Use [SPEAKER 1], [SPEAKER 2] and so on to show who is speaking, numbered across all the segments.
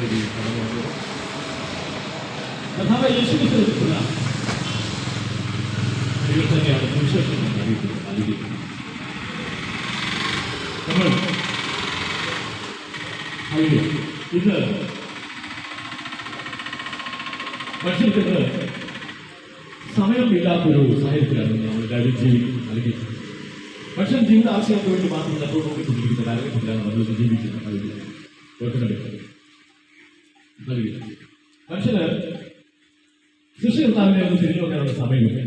[SPEAKER 1] വന്നത് കഥാവ് യേശുവിനെക്കുറിച്ചുള്ള ദൈവം തന്നെയാണ് സുവിശേഷം അറിയിക്കുന്നത് നമ്മൾ അറിയുക ഇത് മനുഷ്യർക്ക് സമയമില്ലാത്തൊരു സാഹചര്യത്തിലാണ് നമ്മൾ എല്ലാവരും ജീവിക്കുന്നത്. അല്ലെങ്കിൽ മനുഷ്യൻ ജീവിത ആവശ്യങ്ങൾക്ക് വേണ്ടി മാത്രം എപ്പോഴും നോക്കിക്കൊണ്ടിരിക്കുന്ന കാലഘട്ടത്തിലാണ് നമ്മൾ ജീവിക്കുന്നത്. അറിയുക ഓർക്കുന്നുണ്ട് അറിയുക മനുഷ്യന് സൃഷ്ടികർത്താവിനെ ഒന്ന് തിരിഞ്ഞു നോക്കാനുള്ള സമയമില്ല.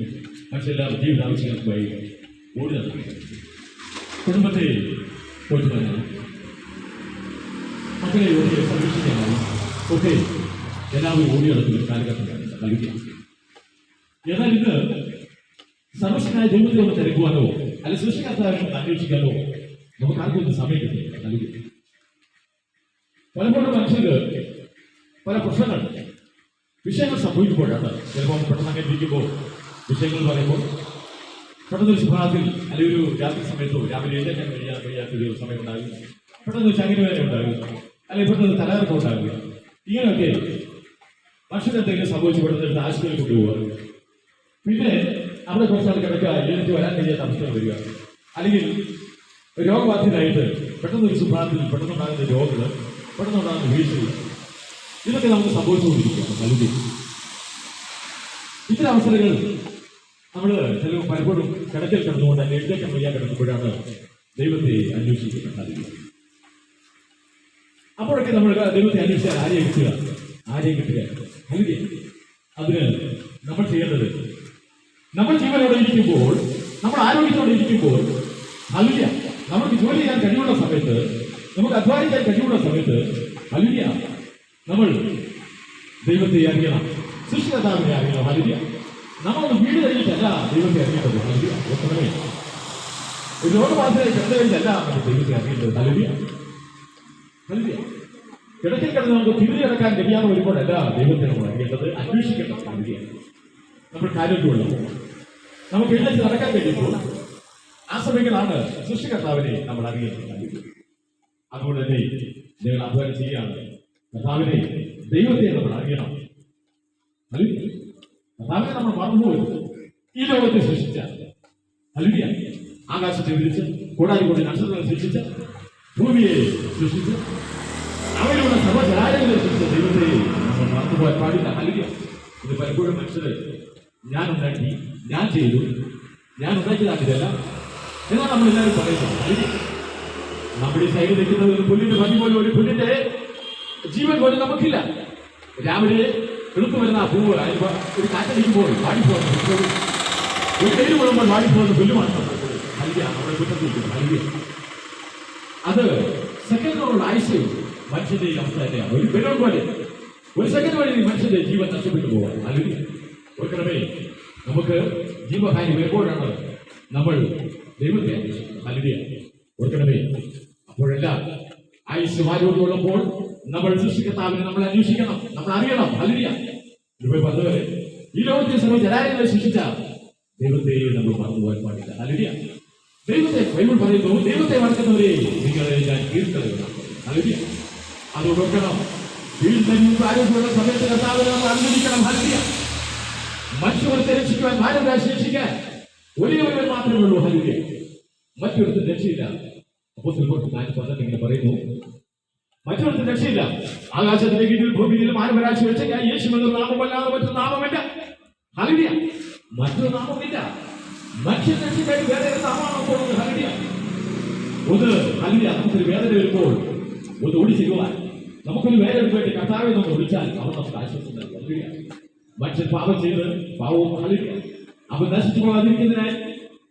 [SPEAKER 1] മനുഷ്യരെല്ലാം ജീവിത ആവശ്യങ്ങൾക്കായി ഓടി നടക്കുന്നു കുടുംബത്തെ പോറ്റുവാനാണ് മക്കളെ ഓടി സംരക്ഷിക്കാനാണ്. ഒക്കെ എല്ലാവരും ഓടി നടക്കുന്ന കാലഘട്ടമാണ് നൽകുക എന്നാൽ ഇത് സർവശനായ ദൈവത്തെ ഒന്ന് തിരക്കുവാനോ അല്ല സൃഷ്ടികർത്താവിനെ ഒന്ന് അന്വേഷിക്കാനോ നമുക്ക് ആർക്കും ഒന്ന് സമയം നൽകുക പലപ്പോഴും മനുഷ്യർക്ക് പല പ്രശ്നങ്ങൾ വിഷയങ്ങൾ സംഭവിക്കുമ്പോഴാണ് ചിലപ്പോൾ പെട്ടെന്ന് അങ്ങനെ ഇരിക്കുമ്പോൾ വിഷയങ്ങൾ പറയുമ്പോൾ പെട്ടെന്ന് ഒരു സുഭാഗത്തിൽ അല്ലെങ്കിൽ ഒരു രാത്രി സമയത്തോ രാവിലെ എഴുന്നേക്കാൻ കഴിയാൻ കഴിയാത്തൊരു സമയം ഉണ്ടാകും പെട്ടെന്ന് ചങ്ങിന് വേദന ഉണ്ടാകും. അല്ലെങ്കിൽ പെട്ടെന്ന് തലകറക്കം ഉണ്ടാകുക ഇങ്ങനെയൊക്കെ മനുഷ്യരെന്തെങ്കിലും സംഭവിച്ച് പെട്ടെന്ന് ആശുപത്രിയിൽ കൊണ്ടുപോകുക പിന്നെ അവിടെ കുറച്ചാൾ കിടക്കുക എഴുന്നേറ്റ് വരാൻ കഴിയാത്ത അവസ്ഥ വരിക. അല്ലെങ്കിൽ രോഗബാധിതരായിട്ട് പെട്ടെന്ന് ഒരു സുഭാഗത്തിൽ പെട്ടെന്നുണ്ടാകുന്ന രോഗങ്ങൾ പെട്ടെന്നുണ്ടാകുന്ന വീഴ്ചകൾ. ഇതൊക്കെ നമുക്ക് സംഭവിച്ചുകൊണ്ടിരിക്കുകയാണ് നൽകി ഇത്തരം അവസരങ്ങൾ നമ്മൾ ചില പലപ്പോഴും കിടക്കൽ കിടന്നുകൊണ്ട് അല്ലെങ്കിൽ എഴുതേക്കാൻ വയ്യാൻ കിടക്കുമ്പോഴാണ് ദൈവത്തെ അന്വേഷിക്കുന്നത് അപ്പോഴൊക്കെ നമ്മൾ ദൈവത്തെ അന്വേഷിച്ചാൽ ആരെയും കിട്ടുക? ആരെയും കിട്ടുക? നൽകി അതിന് നമ്മൾ ചെയ്യേണ്ടത് നമ്മൾ ജീവനോടെ ഇരിക്കുമ്പോൾ നമ്മൾ ആരോഗ്യത്തോടെ ഇരിക്കുമ്പോൾ അല്ല നമുക്ക് ജോലി ചെയ്യാൻ കഴിവുള്ള സമയത്ത് നമുക്ക് അധ്വാനിക്കാൻ കഴിവുള്ള സമയത്ത് അല്ല നമ്മൾ ദൈവത്തെ അറിയണം. സൃഷ്ടികർത്താവിനെ അറിയണം. ഹലിയ നമ്മൾ വീട് കഴിഞ്ഞിട്ടല്ല ദൈവത്തെ അറിയേണ്ടത്. ഹലിയ ഒത്തമേ ഒരു രോഗബാധയെ കിടന്നു കഴിഞ്ഞല്ല ദൈവത്തെ അറിയേണ്ടത്. ഹലിയ ഹലിയ കിടക്കിൽ കിടന്ന് നമുക്ക് തിരിഞ്ഞു കിടക്കാൻ കഴിയാതെ വരുമ്പോഴല്ല ദൈവത്തെ നമ്മൾ അറിയേണ്ടത്. അന്വേഷിക്കേണ്ടത് ഹലിയ നമ്മൾ കാര്യമുള്ള നമുക്ക് എഴുന്നേറ്റ് നടക്കാൻ കഴിയുമ്പോൾ ആ സമയങ്ങളാണ് സൃഷ്ടികർത്താവിനെ നമ്മൾ അറിയുന്നത് അതുകൊണ്ട് തന്നെ നിങ്ങൾ അധ്വാനം ചെയ്യുകയാണ്. കർത്താവിനെ ദൈവത്തെ നമ്മൾ അറിയണം. അല്ലേ? കഥാവിനെ നമ്മൾ മറന്നുപോയി. ഈ ലോകത്തെ സൃഷ്ടിച്ച. അല്ലിയ ആകാശത്തെ വിരിച്ച് കൂടാതെ കൂടി നക്ഷത്രങ്ങളെ സൃഷ്ടിച്ച ഭൂമിയെ സൃഷ്ടിച്ച് അവയിലുള്ള സർവജലാലയങ്ങളെ സൃഷ്ടിച്ച ദൈവത്തെ നമ്മൾ മറന്നുപോകാൻ പാടില്ല. അല്ലിയ ഇത് പലപ്പോഴും മനുഷ്യർ ഞാൻ ഉണ്ടാക്കി ഞാൻ ചെയ്തു ഞാൻ ഉണ്ടാക്കിയതാക്കിയതല്ല. എന്നാണ് നമ്മൾ എല്ലാവരും പറയുന്നത്? നമ്മുടെ ഈ സൈഡിൽ നിൽക്കുന്നത് ഒരു പുല്ലിന്റെ ഭംഗി പോലും ഒരു പുല്ലിന്റെ ജീവൻ പോലും നമുക്കില്ല. രാവിലെ എടുത്തു വരുന്ന ആ പൂവ് ഒരു കാറ്റടിക്കുമ്പോൾ വാടിപ്പോകുന്ന. ഒരു കയ്യിൽ കൊള്ളുമ്പോൾ വാടിപ്പോകുന്ന പുല്ലുമാണ് നൽകിയ നമ്മുടെ കുറ്റത്തിരിക്കുന്നത് നൽകിയ അത് സെക്കൻഡുകളുടെ ആയുസ്സയും മനുഷ്യന്റെ ഈ അവസ്ഥ തന്നെയാണ്. ഒരു ബലൂൺ പോലെ. ഒരു സെക്കൻഡ് വഴി മനുഷ്യന്റെ ജീവൻ നഷ്ടപ്പെട്ടു പോകാം അല്ലെങ്കിൽ ഓർക്കണമേ നമുക്ക് ജീവഹാനി വരുമ്പോഴാണ് നമ്മൾ ദൈവത്തെ അന്വേഷിക്കുന്നത്. അല്ലെങ്കിൽ ഓർക്കണമേ അപ്പോഴെല്ലാം ആയുസ് ആരോഗ്യമുള്ളപ്പോൾ നമ്മൾ സൃഷ്ടികർത്താവിനെ നമ്മൾ അന്വേഷിക്കണം. നമ്മൾ അറിയണം. ഇവിടെ പറഞ്ഞവരെ ഈ ലോകത്തെ സർവ ജലാലയങ്ങളെ സൃഷ്ടിച്ച ദൈവത്തെ നമ്മൾ മറന്നുപോകാൻ പാടില്ല. ദൈവത്തെ ബൈബിൾ പറയുന്നു ദൈവത്തെ വളർത്തുന്നവരെ നിങ്ങളെ ഞാൻ കീഴ്ത്തലാണ് അല്ലിയ അത് വീട്ടിൽ ആരോഗ്യമുള്ള സമയത്ത് കർത്താവിനെ നമ്മൾ അറിഞ്ഞിരിക്കണം അല്ലിയ മറ്റുള്ളവരെ രക്ഷിക്കുവാൻ മാനവരാശി രക്ഷിക്കാൻ ഒരേ മാത്രമേ ഉള്ളൂ. ഹല്ലേലൂയ. മറ്റൊരുത്തൻ രക്ഷയില്ല. അപ്പോൾ നാല് ഇങ്ങനെ പറയുന്നു. മറ്റൊരുത്തൻ രക്ഷയില്ല. ആകാശത്തിന്റെ കീഴിൽ ഭൂമിയിൽ മാനവരാശി വെച്ച യേശു എന്ന നാമമല്ലാതെ മറ്റൊരു നാമമില്ല. ഹലിയ മറ്റൊരു നാമമില്ല. മനുഷ്യൻ വേദന വരുമ്പോൾ ഒന്ന് ഓടി ചെയ്യുവാൻ നമുക്കൊരു വേദന വേണ്ടി കർത്താവെ നമ്മൾ വിളിച്ചാൽ അവൻ നമുക്ക് ആശ്വാസം നൽകും. ഹല്ലേലൂയ. മനുഷ്യൻ പാപം ചെയ്ത് പാവവും ഹലിയ അവൻ നശിച്ചു പോകാതിരിക്കുന്നതിനായി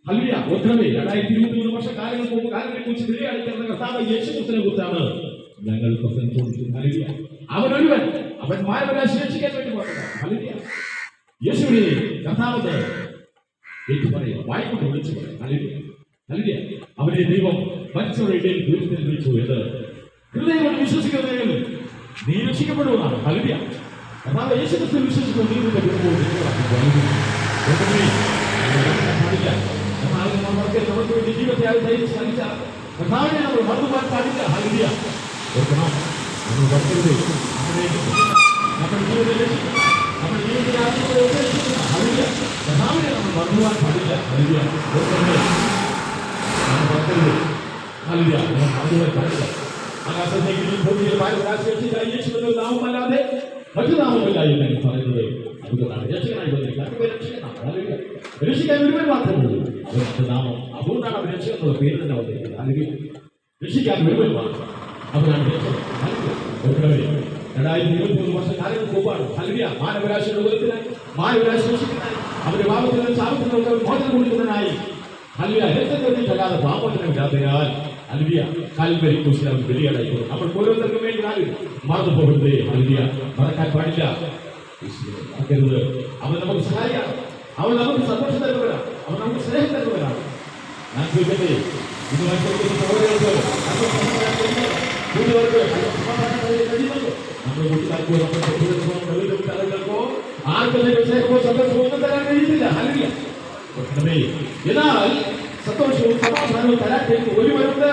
[SPEAKER 1] ഹലിയ ഒത്രമേ രണ്ടായിരത്തി ഇരുപത്തി മൂന്ന് വർഷ കാലങ്ങൾ മുമ്പ് കാലങ്ങളെ കുറിച്ച് വിലയാടിക്കുന്ന കർത്താവ് യേശുക്രിസ്തുവിനെ കുറിച്ചാണ് ഞങ്ങൾ പ്രസംഗിച്ചു ഹലിയ അവൻ ഒരുവൻ അവൻ മായവനെ ശേഷിക്കാൻ വേണ്ടി പറഞ്ഞതാണ് ഹലിയ യേശുവിനെ കഥാവത്തെ ഏറ്റു പറയുക വായിക്കൊണ്ട് വിളിച്ചു പറയാം. ഹലിയ ഹലിയ അവനെ ദൈവം മനുഷ്യരുടെ ഇടയിൽ ദൂരത്തിൽ വിളിച്ചു എന്ന് ഹൃദയം കൊണ്ട് വിശ്വസിക്കുന്നതിൽ നീ രക്ഷിക്കപ്പെടുന്നതാണ് ഹലിയ കർത്താവ് യേശുക്രിസ്തു വിശ്വസിക്കുന്ന കുടുംബവും പാടില്ല. നമ്മൾ മറക്കരുത്. നമുക്ക് വേണ്ടി ജീവിതത്തെ ധരിച്ച് സഹിച്ച കഥാവിനെ നമ്മൾ മറന്നുപോകാൻ പാടില്ല. ഹല്ലേലൂയ. ഓർക്കണം നമ്മൾ പഠിക്കരുത് അങ്ങനെ നമ്മുടെ ജീവിതത്തിൽ നമ്മുടെ ജീവിതത്തിൽ ആത്മീയത ഉപേക്ഷിക്കുന്ന അതില്ല കഥാവിനെ നമ്മൾ മറന്നുവാൻ ഹല്ലേലൂയ. ഓർക്കണമേ രണ്ടായിരത്തി ഇരുപത്തി മൂന്ന് വർഷം കാലങ്ങൾക്ക് മുമ്പാണ് ഹല്ലേലൂയ മാനവരാശിയുടെ ഉയരത്തിനായി മാനവരാശി രക്ഷിക്കാനായി അവരുടെ പാപത്തിനും ശാപത്തിനും ഒക്കെ മോചനം കൊടുക്കുന്നതിനായി ഹല്ലേലൂയ രക്തത്തിൽ ചൊല്ലാതെ പാപത്തിനില്ലാത്തയാൽ ഹല്ലേലൂയ കാൽവരി കുരിശിൽ അവൻ ബലിയാടായി കൊടുത്തു. അപ്പോൾ ഓരോരുത്തർക്കും വേണ്ടി ആരും മറന്നു പോകരുതേ ഹല്ലേലൂയ മറക്കാൻ പാടില്ല മറക്കരുത് അവൻ നമുക്ക് സഹായിയാണ് അവൻ നമുക്ക് സന്തോഷം തരുന്നവരാണ് അവൻ നമുക്ക് സ്നേഹം തരുന്നവരാണ് ഞാൻ ചോദിക്കട്ടെ ഇത് മനുഷ്യർക്ക് സഹോദരങ്ങൾക്ക് എന്നാൽ സന്തോഷവും സമാധാനവും തരാൻ കഴിയുന്ന ഒരുവനുണ്ട്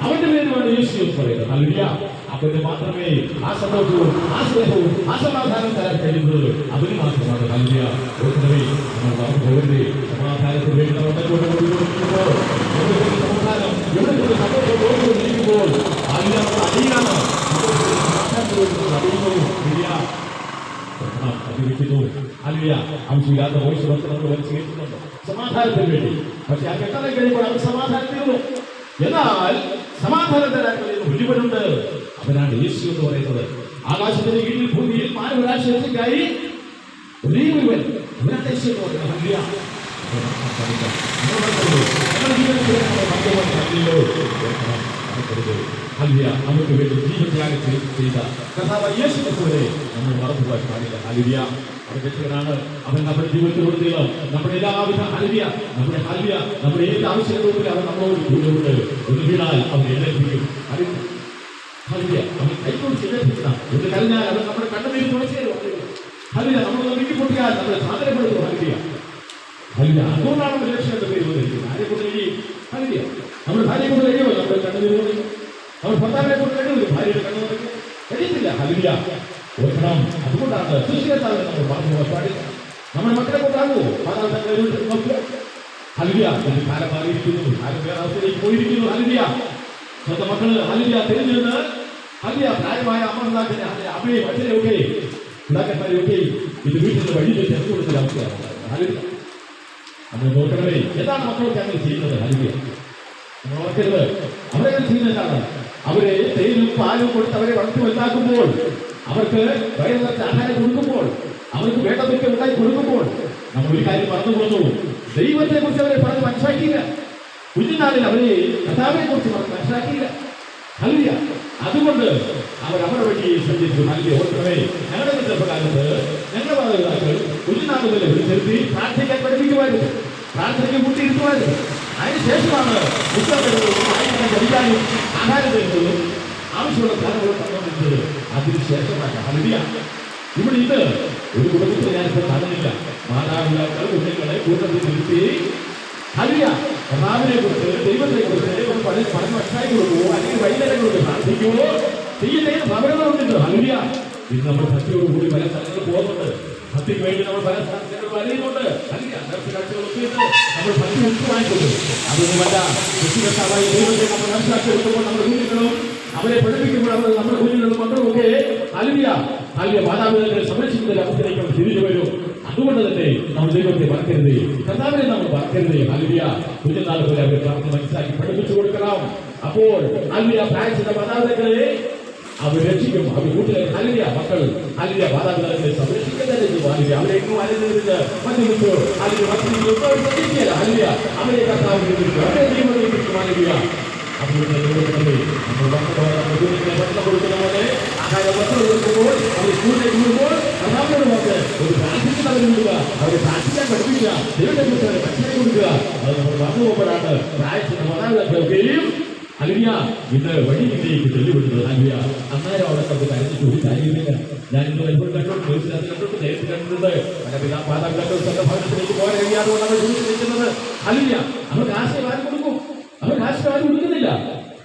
[SPEAKER 1] അവന്റെ പേരുമാണ് യേശു പറയുന്നത്. ഹല്ലേലൂയ. അവന് മാത്രമേ ആ സന്തോഷവും ആ സ്നേഹവും ആ സമാധാനവും തരാൻ കഴിയുന്നത് അവന് മാത്രമാണ്. ഹല്ലേലൂയ. ഓർക്കണമേ നമ്മൾ പോകരുതേ. സമാധാനത്തിന് വേണ്ടി നമ്മൾ സമാധാനം? എവിടെയെങ്കിലും സന്തോഷം ആവശ്യമില്ലാത്ത വോയിസ് നമ്മൾ വലിച്ചു കേൾക്കുന്നുണ്ട് സമാധാനത്തിന് വേണ്ടി പക്ഷെ ആ കെട്ടണം കഴിയുമ്പോൾ അവർ സമാധാനത്തിരുന്നു എന്നാൽ സമാധാനം തരാൻ കഴിയുന്ന ഒരുവനുണ്ട് അവനാണ് യേശു എന്ന് പറയുന്നത്. ആകാശത്തിന്റെ കീഴിൽ ഭൂമിയിൽ മാനവരാശിക്കായി ഒരേ ഒരുവൻ അവനാണ് യേശു എന്ന് പറയുന്നത് കണ്ടില്ലോ ഹല്ലേലൂയ. നമുക്ക് വേണ്ടി ജീവത്യാഗം ചെയ്ത് യേശു നമ്മൾ മറന്നുപോകാൻ പാടില്ല ഹല്ലേലൂയ. അവൻ രക്ഷകനാണ് അവൻ നമ്മുടെ ജീവിതത്തിലുടനീളം നമ്മുടെ എല്ലാവിധ ഹല്ലേലൂയ നമ്മുടെ ഹല്ലേലൂയ നമ്മുടെ ഏത് ആവശ്യങ്ങളും അവൻ നമ്മളോട് കൂടെയുണ്ട് ഒന്ന് വീണാൽ അവൻ എഴുന്നേൽപ്പിക്കും. ഹല്ലേലൂയ. അവൻ കൈകൊണ്ട് എഴുന്നേൽപ്പിക്കണം എന്ന് കഴിഞ്ഞാൽ അവൻ നമ്മുടെ കണ്ണുനീര് തുടച്ചു തരും ഹല്ലേലൂയ. വീട്ടിപ്പൊട്ടിയാൽ നമ്മുടെ സാധനപ്പെടുത്തും ഹല്ലേലൂയ. ഹല്ലേലൂയ. അതുകൊണ്ടാണ് നമ്മൾ രക്ഷ എന്ന പേര് വന്നിരിക്കുന്നത് ആരെ കൊണ്ട് കഴിയും ഹല്ലേലൂയ. നമ്മുടെ ഭാര്യയെ കൊണ്ട് കഴിയുമോ നമ്മുടെ കണ്ണുനീര് തുടങ്ങി നമ്മൾ ഭർത്താവിനെ കൊണ്ട് കഴിയുമോ ഭാര്യയുടെ കണ്ണു കഴിയത്തില്ല ഹല്ലേലൂയ. ഓർക്കണം അതുകൊണ്ടാണ് സുശീലത്താവിനെ നമ്മൾ പറഞ്ഞു പാടില്ല നമ്മുടെ മക്കളെ കൊണ്ടാകുമോ മാതാപിതാക്കളെ നോക്കുക ഹല്ലേലൂയ. ഒരു കാലം മാറിയിരിക്കുന്നു വേറെ അവസ്ഥയിലേക്ക് പോയിരിക്കുന്നു ഹല്ലേലൂയ. സ്വന്തം മക്കൾ തിരിഞ്ഞിരുന്ന് ഹല്ലേലൂയ പ്രായമായ അമ്മമാർക്കിനെ അമ്മയെ മറ്റരെയൊക്കെ പിതാക്കന്മാരെയൊക്കെ ഇത് വീട്ടിൽ നിന്ന് വഴി വെച്ച് എത്തി കൊടുക്കുന്ന അവസ്ഥയാണ് എന്താണ് മക്കളൊക്കെ അങ്ങനെ ചെയ്യുന്നത്. നമ്മൾ ഓർക്കരുത് അവരെ ചെയ്യുന്നതാണ് എന്താണ് അവരെ തേനും പാലും കൊടുത്ത് അവരെ വളർത്തി വലുതാക്കുമ്പോൾ അവർക്ക് വയറ് ആഹാരം കൊടുക്കുമ്പോൾ അവർക്ക് വേണ്ടതൊക്കെ ഉണ്ടായി കൊടുക്കുമ്പോൾ നമ്മൾ ഒരു കാര്യം പറഞ്ഞു പോകുന്നു. ദൈവത്തെ കുറിച്ച് അവരെ പറഞ്ഞ് മനസ്സിലാക്കിയില്ല. കുഞ്ഞുനാളിൽ അവരെ കഥാവിനെ കുറിച്ച് പറഞ്ഞ് മനസ്സിലാക്കിയില്ല. അല്ല അതുകൊണ്ട് അവർ അവരുടെ വഴി സഞ്ചരിച്ചു. നല്ല ഓർക്കണമേ ഞങ്ങളുടെ ചെറുപ്പകാലത്ത് ഞങ്ങളുടെ മാതാപിതാക്കൾ കുഞ്ഞുനാൾ മുതൽ വിളിച്ചെടുത്തി പ്രാർത്ഥിക്കാൻ പഠിപ്പിക്കുമായിരുന്നു. പ്രാർത്ഥനയ്ക്ക് കൂട്ടിയിരുത്തുമായിരുന്നു അതിനുശേഷമാണ് പുസ്തകങ്ങളും വായിക്കാനും പഠിക്കാനും ആഹാരം തരുന്നതും ആവശ്യമുള്ള സാധനങ്ങൾ തന്നുകൊണ്ടിരുന്നത് അതിനുശേഷമാണ് ഇത് ഒരു കുടുംബത്തിൽ ഞാനിപ്പോൾ കാണുന്നില്ല മാതാപിതാക്കൾ കുഞ്ഞുങ്ങളെ കൂട്ടത്തിൽ നിർത്തി കുറിച്ച് ദൈവത്തെ കുറിച്ച് ഒരു പഠന പഠനം മനസ്സിലാക്കി കൊടുക്കുമോ അല്ലെങ്കിൽ വൈകുന്നേരങ്ങളോട് പ്രാർത്ഥിക്കുമോ ചെയ്യുന്നതിന് ഭവനങ്ങളുണ്ട് ഹല്ലേലൂയ. ഇന്ന് നമ്മൾ ഭക്തിയോട് കൂടി പല സ്ഥലങ്ങളിൽ പോകുന്നുണ്ട് ഭക്തിക്ക് വേണ്ടി നമ്മൾ പല സ്ഥലങ്ങളിൽ വലയുന്നുണ്ട് ഹല്ലേലൂയ. നേർച്ച കാഴ്ചകളൊക്കെ ഉണ്ട്. നമ്മൾ കൃഷികർത്താവായ ദൈവത്തെ നമ്മൾ മനസ്സിലാക്കി കൊടുക്കുമ്പോൾ നമ്മുടെ കുഞ്ഞുങ്ങളും അവരെ പഠിപ്പിക്കുമ്പോൾ അവർ നമ്മുടെ കുഞ്ഞുങ്ങളും മക്കളുമൊക്കെ അലിയ അലിയ മാതാപിതാക്കളെ സംരക്ഷിക്കുന്ന അവസ്ഥയിലേക്ക് അവർ തിരിച്ചു വരും. അതുകൊണ്ട് തന്നെ നമ്മൾ ദൈവത്തെ മറക്കരുത്. കർത്താവിനെ നമ്മൾ മറക്കരുത്. അലിയ കുഞ്ഞുനാൾ പോലെ അവരെ പ്രാർത്ഥന മനസ്സിലാക്കി പഠിപ്പിച്ചു കൊടുക്കണം. അപ്പോൾ അലിയ പ്രായച്ചിന്റെ മാതാപിതാക്കളെ അവർ രക്ഷിക്കും അവർ കൂട്ടിലെ അലിയ മക്കൾ അലിയ മാതാപിതാക്കളെ സംരക്ഷിക്കാൻ അലിയ അവരെ എങ്ങും അലിഞ്ഞിരുന്ന് മറ്റു അലിയ മറ്റു അലിയ അവരെ കർത്താവ്. അവരെ ദൈവം അലിയ അതുകൊണ്ട് ദൈവത്തിനെ നമ്മൾ ഭക്ഷണം കൊടുക്കുന്ന പോലെ ആഹാരം ഭക്ഷണം കൊടുക്കുമ്പോൾ അവർ സ്കൂളിലേക്ക് വിടുമ്പോൾ കർത്താവിനോട് പറഞ്ഞ് ഒരു പ്രാർത്ഥിക്കുന്നവരെ വിടുക അവരെ പ്രാർത്ഥിക്കാൻ പഠിപ്പിക്കുക. ദൈവത്തെ കുറിച്ച് മനസ്സിലാക്കി കൊടുക്കുക. അത് നമ്മൾ മറന്നു പോകുമ്പോഴാണ് പ്രായത്തിന് മാതാപിതാക്കളൊക്കെയും ഞാൻ കൊടുക്കും. കൊടുക്കുന്നില്ല.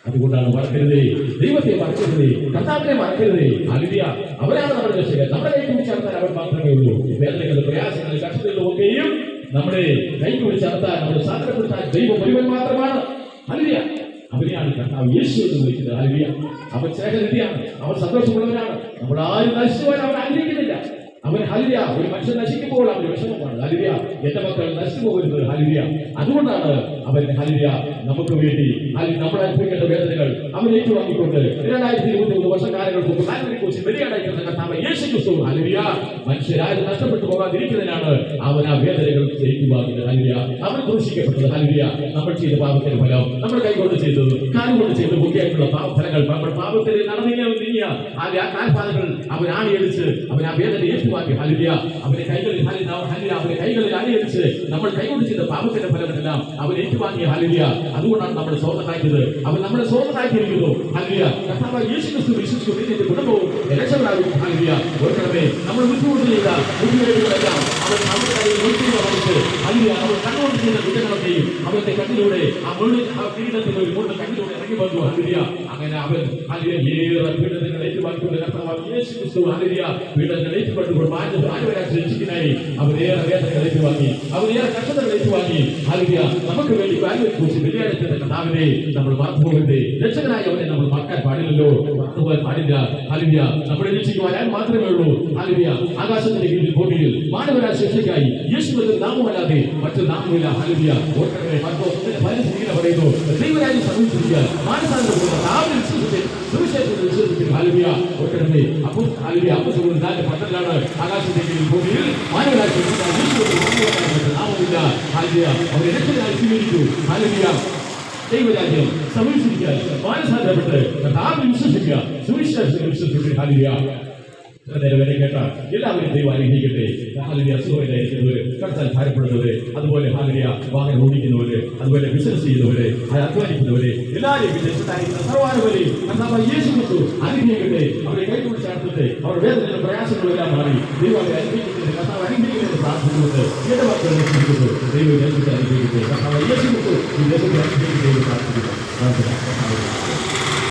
[SPEAKER 1] അതുകൊണ്ടാണ് മറക്കരുതേ. ദൈവത്തെ മറക്കരുതേ. കർത്താവിനെ മറക്കരുതേ. അലിയ അവരാണ് നമ്മുടെ രക്ഷകൻ. നമ്മുടെ കൈ പിടിച്ചർത്താൻ അവർ മാത്രമേ ഉള്ളൂ. വേദനകളും പ്രയാസങ്ങൾ കഷ്ടതകളും ഒക്കെയും നമ്മുടെ കൈ പിടിച്ചർത്താൻ നമ്മുടെ സാധനപ്പെടുത്താൻ ദൈവം ഒരുവൻ മാത്രമാണ്. അലിയ അവരെയാണ് കർത്താവ് യേശു എന്ന് വിളിക്കുന്നത് ഹരിയ അവൻ ശേഖരതിയാണ് അവൻ സന്തോഷമുള്ളവനാണ്. നമ്മൾ ആരും അവൻ ആഗ്രഹിക്കുന്നില്ല അവൻ ഹലിയ ഒരു മനുഷ്യൻ നശിക്കുമ്പോൾ അവൻ വിഷമമാണ്. ഹലിയ എന്റെ മക്കൾ നശിച്ചു പോകരുത് ഹലിയ അതുകൊണ്ടാണ് അവൻ ഹലിയ നമുക്ക് വേണ്ടി അല്ലെങ്കിൽ നമ്മൾ അനുഭവിക്കേണ്ട വേദനകൾ അവൻ ഏറ്റുവാങ്ങിക്കൊണ്ട് രണ്ടായിരത്തി ഇരുപത്തി മൂന്ന് വർഷക്കാലങ്ങൾക്ക് ക്രിസ്തു ഹലിയ മനുഷ്യരാരും നഷ്ടപ്പെട്ടു പോകാതിരിക്കുന്നതിനാണ് അവൻ ആ വേദനകൾ ഏറ്റുവാങ്ങിയത് ഹലിയ അവൻ ക്രൂശിക്കപ്പെട്ടത്. ഹലിയ നമ്മൾ ചെയ്ത പാപത്തിന്റെ ഫലം നമ്മൾ കൈകൊണ്ട് ചെയ്തത് കാലുകൊണ്ട് ചെയ്ത ബുദ്ധിയായിട്ടുള്ള പാപഫലങ്ങൾ നമ്മൾ പാപത്തിൽ നടന്നില്ല ആ കാൽപാതകൾ അവൻ ആണിയടിച്ച് അവൻ ആ വേദന ഏറ്റുമാക്കി ഹലിയ അവന്റെ കൈകളിൽ ഹലിയ അവന്റെ കൈകളിൽ അണിയടിച്ച് നമ്മൾ കൈകൊണ്ട് ചെയ്ത പാപത്തിന്റെ ഫലമെല്ലാം അവൻ ഏറ്റുവാങ്ങിയ ഹലിയ അതുകൊണ്ടാണ് നമ്മൾ സ്വന്തമാക്കിയത് അവൻ നമ്മളെ സ്വന്തമാക്കിയിരിക്കുന്നു ഹലിയ കർത്താവ് യേശു ക്രിസ്തു വിശ്വസിച്ചു കുടുംബവും രക്ഷപ്പെടാവും ഹലിയ ഒരു നമ്മൾ ബുദ്ധിമുട്ട് ചെയ്ത ബുദ്ധിമുട്ടുകളെല്ലാം അവൻ നമ്മുടെ കയ്യിൽ നോക്കിയുള്ള വഹിച്ച് ഹലിയ അവർ കണ്ണോട് ചെയ്യുന്ന കുറ്റങ്ങളൊക്കെയും അവന്റെ കണ്ണിലൂടെ ആ മുഴുവൻ ആ പീഡനത്തിൽ ഒരു മുഴുവൻ കണ്ണിലൂടെ ഇറങ്ങി വന്നു. ഹലിയ അങ്ങനെ അവൻ ഹലിയ ഏറെ പീഡനങ്ങൾ ഏറ്റുവാങ്ങിക്കൊണ്ട് കർത്താവ് യേശു ക്രിസ്തു ഹലിയ പീഡനങ്ങൾ ഏറ്റുകൊണ്ടുകൊണ്ട് മാറ്റം ആരുവരാൻ അവൻ ഏറെ വേദനകൾ ഏറ്റുവാങ്ങി. അവൻ ഏറെ കഷ്ടതകൾ ഏറ്റുവാങ്ങി. ഹലിയ നമുക്ക് വേണ്ടി വാല്യൂ കുറിച്ച് വെള്ളിയാഴ്ച കർത്താവിനെ നമ്മൾ മറന്നുപോകരുത്. രക്ഷകനായി അവനെ നമ്മൾ മറക്കാൻ പാടില്ലല്ലോ. മറന്നുപോകാൻ പാടില്ല ഹലിയ നമ്മുടെ രക്ഷിക്കുവാൻ അയാൾ മാത്രമേ ഉള്ളൂ. ഹലിയ ആകാശത്തിന്റെ കീഴിൽ ഭൂമിയിൽ മാനവരാ ശിക്ഷയ്ക്കായി യേശുവിന്റെ നാമമല്ലാതെ മറ്റു നാമമില്ല ഹലിയ ഓർക്കണമേ പതിനഞ്ച് പറയുന്നു. ദൈവരാജ്യം സമീപിക്കുക മാനസാന്തരപ്പെടുന്ന നാമം വിശ്വസിച്ച് സുവിശേഷത്തിൽ വിശ്വസിക്കുന്ന ഹലിയ ഓർക്കണമേ അപ്പോൾ ഹലിയ അപ്പസുകൾ നാല് പന്ത്രണ്ടാണ് ആകാശത്തിന്റെ കീഴിൽ ഭൂമിയിൽ മാനവരാശി രക്ഷയ്ക്കായി യേശു എന്ന നാമമല്ലാതെ നാമമില്ല ഹലിയ അവരെ രക്ഷകനായി സ്വീകരിച്ചു. ഹലിയ ദൈവരാജ്യം സമീപിക്കാൻ മാനസാന്തരപ്പെട്ട് കർത്താവിൽ വിശ്വസിക്കുക സുവിശേഷത്തിൽ വിശ്വസിക്കുക ഹലിയ നേരെ വരെ കേട്ട എല്ലാവരും ദൈവം അനുഗ്രഹിക്കട്ടെ ഹാലിയ അസുഖമില്ലായിരിക്കുന്നവര് കടത്താൻ ഭാരപ്പെടുന്നവര് അതുപോലെ ഹാലിയ വാഹനം ഓടിക്കുന്നവര് അതുപോലെ ബിസിനസ് ചെയ്യുന്നവര് അത് അധ്വാനിക്കുന്നവര് എല്ലാവരെയും വിദേശത്തായിരിക്കുന്ന സർവാനുവരെയും കർത്താവ് യേശു ക്രിസ്തു അനുഗ്രഹിക്കട്ടെ. അവരെ കൈപിടിച്ച് നടത്തട്ടെ അവർ വേദനകളും പ്രയാസങ്ങളും എല്ലാം മാറി ദൈവം അവരെ അനുഗ്രഹിക്കുന്നത് കർത്താവ് അനുഗ്രഹിക്കുന്നത് പ്രാർത്ഥിക്കുന്നത് എന്റെ മക്കളെ അനുഗ്രഹിക്കുന്നു ദൈവം ദേശത്തെ അനുഗ്രഹിക്കട്ടെ. കർത്താവ് യേശു ക്രിസ്തു ഈ ദേശത്തെ അനുഗ്രഹിക്കുന്നത് പ്രാർത്ഥിക്കുന്നു. പ്രാർത്ഥന